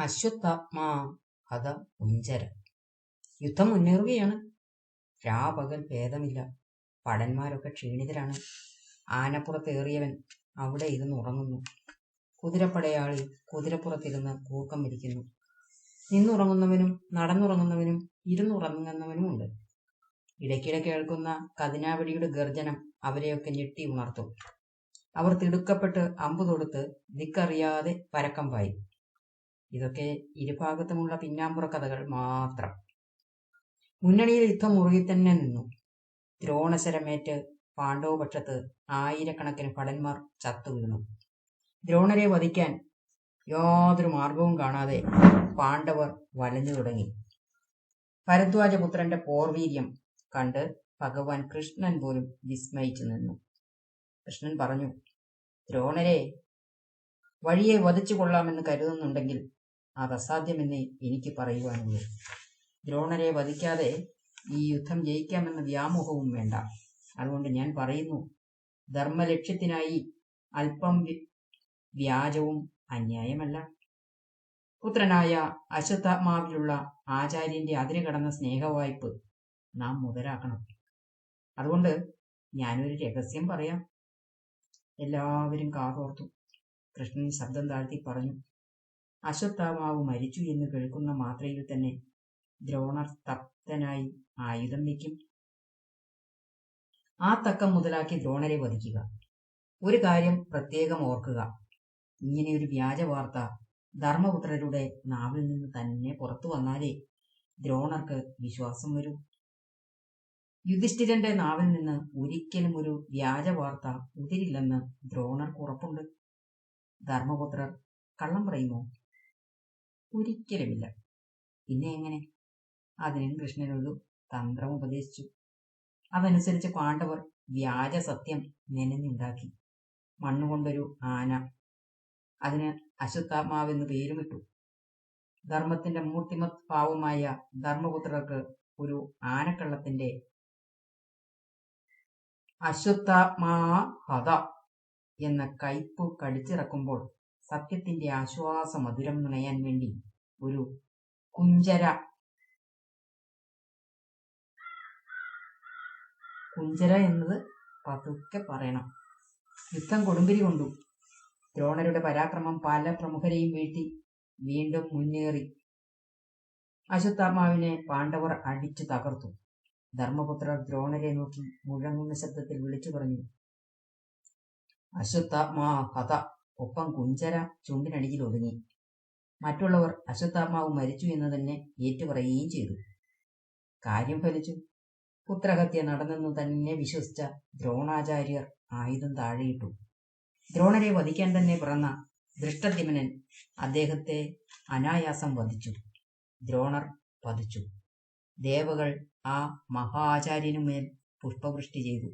അശ്വത്ഥാത്മാ അത ഉഞ്ചര യുദ്ധം മുന്നേറുകയാണ്. രാപകൽ ഭേദമില്ല. പടന്മാരൊക്കെ ക്ഷീണിതരാണ്. ആനപ്പുറത്തേറിയവൻ അവിടെ ഇരുന്ന് ഉറങ്ങുന്നു. കുതിരപ്പടയാളി കുതിരപ്പുറത്തിരുന്ന് കൂക്കം വിരിക്കുന്നു. നിന്നുറങ്ങുന്നവനും നടന്നുറങ്ങുന്നവനും ഇരുന്നുറങ്ങുന്നവനുമുണ്ട്. ഇടയ്ക്കിടെ കേൾക്കുന്ന കതിനാവടിയുടെ ഗർജനം അവരെയൊക്കെ ഞെട്ടി ഉണർത്തും. അവർ തിടുക്കപ്പെട്ട് അമ്പു തൊടുത്ത് ദിക്കറിയാതെ പരക്കം പായി. ഇതൊക്കെ ഇരുഭാഗത്തുമുള്ള പിന്നാമ്പുറ കഥകൾ മാത്രം. മുന്നണിയിൽ യുദ്ധം മുറുകി തന്നെ നിന്നു. ദ്രോണശരമേറ്റ് പാണ്ഡവപക്ഷത്ത് ആയിരക്കണക്കിന് ഭടന്മാർ ചത്തു വീണു. ദ്രോണരെ വധിക്കാൻ യാതൊരു മാർഗവും കാണാതെ പാണ്ഡവർ വലഞ്ഞു തുടങ്ങി. ഭരദ്വാജപുത്രന്റെ പോർവീര്യം കണ്ട് ഭഗവാൻ കൃഷ്ണൻ പോലും വിസ്മയിച്ചു നിന്നു. കൃഷ്ണൻ പറഞ്ഞു ദ്രോണരെ വഴിയെ വധിച്ചു കൊള്ളാമെന്ന് കരുതുന്നുണ്ടെങ്കിൽ അത് അസാധ്യമെന്നേ എനിക്ക് പറയുവാനുള്ളൂ. ദ്രോണരെ വധിക്കാതെ ഈ യുദ്ധം ജയിക്കാമെന്ന വ്യാമോഹവും വേണ്ട. അതുകൊണ്ട് ഞാൻ പറയുന്നു ധർമ്മലക്ഷ്യത്തിനായി അല്പം വ്യാജവും അന്യായമല്ല. പുത്രനായ അശ്വത്ഥമാവിലുള്ള ആചാര്യന്റെ അതിര് കടന്ന സ്നേഹവായ്പ് നാം മുതലാക്കണം. അതുകൊണ്ട് ഞാനൊരു രഹസ്യം പറയാം. എല്ലാവരും കാതോർത്തു. കൃഷ്ണൻ ശബ്ദം താഴ്ത്തി പറഞ്ഞു അശ്വത്ഥാമാവ് മരിച്ചു എന്ന് കേൾക്കുന്ന മാത്രയിൽ തന്നെ ദ്രോണർ തപ്തനായി ആയുധം വയ്ക്കും. ആ തക്കം മുതലാക്കി ദ്രോണരെ വധിക്കുക. ഒരു കാര്യം പ്രത്യേകം ഓർക്കുക. ഇങ്ങനെയൊരു വ്യാജ വാർത്ത ധർമ്മപുത്രരുടെ നാവിൽ നിന്ന് തന്നെ പുറത്തു വന്നാലേ ദ്രോണർക്ക് വിശ്വാസം വരൂ. യുധിഷ്ഠിരന്റെ നാവിൽ നിന്ന് ഒരിക്കലും ഒരു വ്യാജ വാർത്ത ഉതിരില്ലെന്ന് ദ്രോണർക്ക് ഉറപ്പുണ്ട്. ധർമ്മപുത്രർ കള്ളം പറയുമോ? ഒരിക്കലുമില്ല. പിന്നെ എങ്ങനെ? അതിനും കൃഷ്ണനൊരു തന്ത്രം ഉപദേശിച്ചു. അതനുസരിച്ച് പാണ്ഡവർ വ്യാജ സത്യം നെനഞ്ഞുണ്ടാക്കി. മണ്ണുകൊണ്ടൊരു ആന. അതിന് അശ്വത്ഥാത്മാവെന്ന് പേരുമിട്ടു. ധർമ്മത്തിന്റെ മൂർത്തിമത് ഭാവമായ ധർമ്മപുത്രർക്ക് ഒരു ആനക്കള്ളത്തിന്റെ അശ്വത്ഥാത്മാ ഹത എന്ന കയ്പ് കടിച്ചിറക്കുമ്പോൾ സത്യത്തിന്റെ ആശ്വാസ മധുരം നുണയാൻ വേണ്ടി ഒരു കുഞ്ചര കുഞ്ചര എന്നത് പതുക്കെ പറയണം. യുദ്ധം കൊടുമ്പിരി കൊണ്ടു. ദ്രോണരുടെ പരാക്രമം പല പ്രമുഖരെയും വീഴ്ത്തി വീണ്ടും മുന്നേറി. അശ്വത്ഥാമാവിനെ പാണ്ഡവർ അടിച്ചു തകർത്തു. ധർമ്മപുത്രർ ദ്രോണരെ നോക്കി മുഴങ്ങുന്ന ശബ്ദത്തിൽ വിളിച്ചു പറഞ്ഞു അശ്വത്ഥാത്മാ കഥ ഒപ്പം കുഞ്ചര ചുണ്ടിനടിയിൽ ഒതുങ്ങി. മറ്റുള്ളവർ അശ്വത്ഥാത്മാവ് മരിച്ചു എന്ന് തന്നെ ഏറ്റുപറയുകയും ചെയ്തു. കാര്യം ഫലിച്ചു. പുത്രഹത്യ നടന്നെന്ന് തന്നെ വിശ്വസിച്ച ദ്രോണാചാര്യർ ആയുധം താഴെയിട്ടു. ദ്രോണരെ വധിക്കാൻ തന്നെ പിറന്ന ദൃഷ്ടധിമനൻ അദ്ദേഹത്തെ അനായാസം വധിച്ചു. ദ്രോണർ പതിച്ചു ദേവകൾ ആ മഹാചാര്യനുമേൽ പുഷ്പവൃഷ്ടി ചെയ്തു.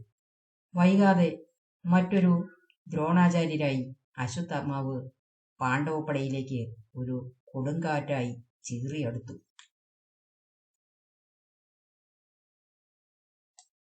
വൈകാതെ മറ്റൊരു ദ്രോണാചാര്യരായി അശ്വത്ഥാത്മാവ് പാണ്ഡവപ്പടയിലേക്ക് ഒരു കൊടുങ്കാറ്റായി ചീറിയടുത്തു.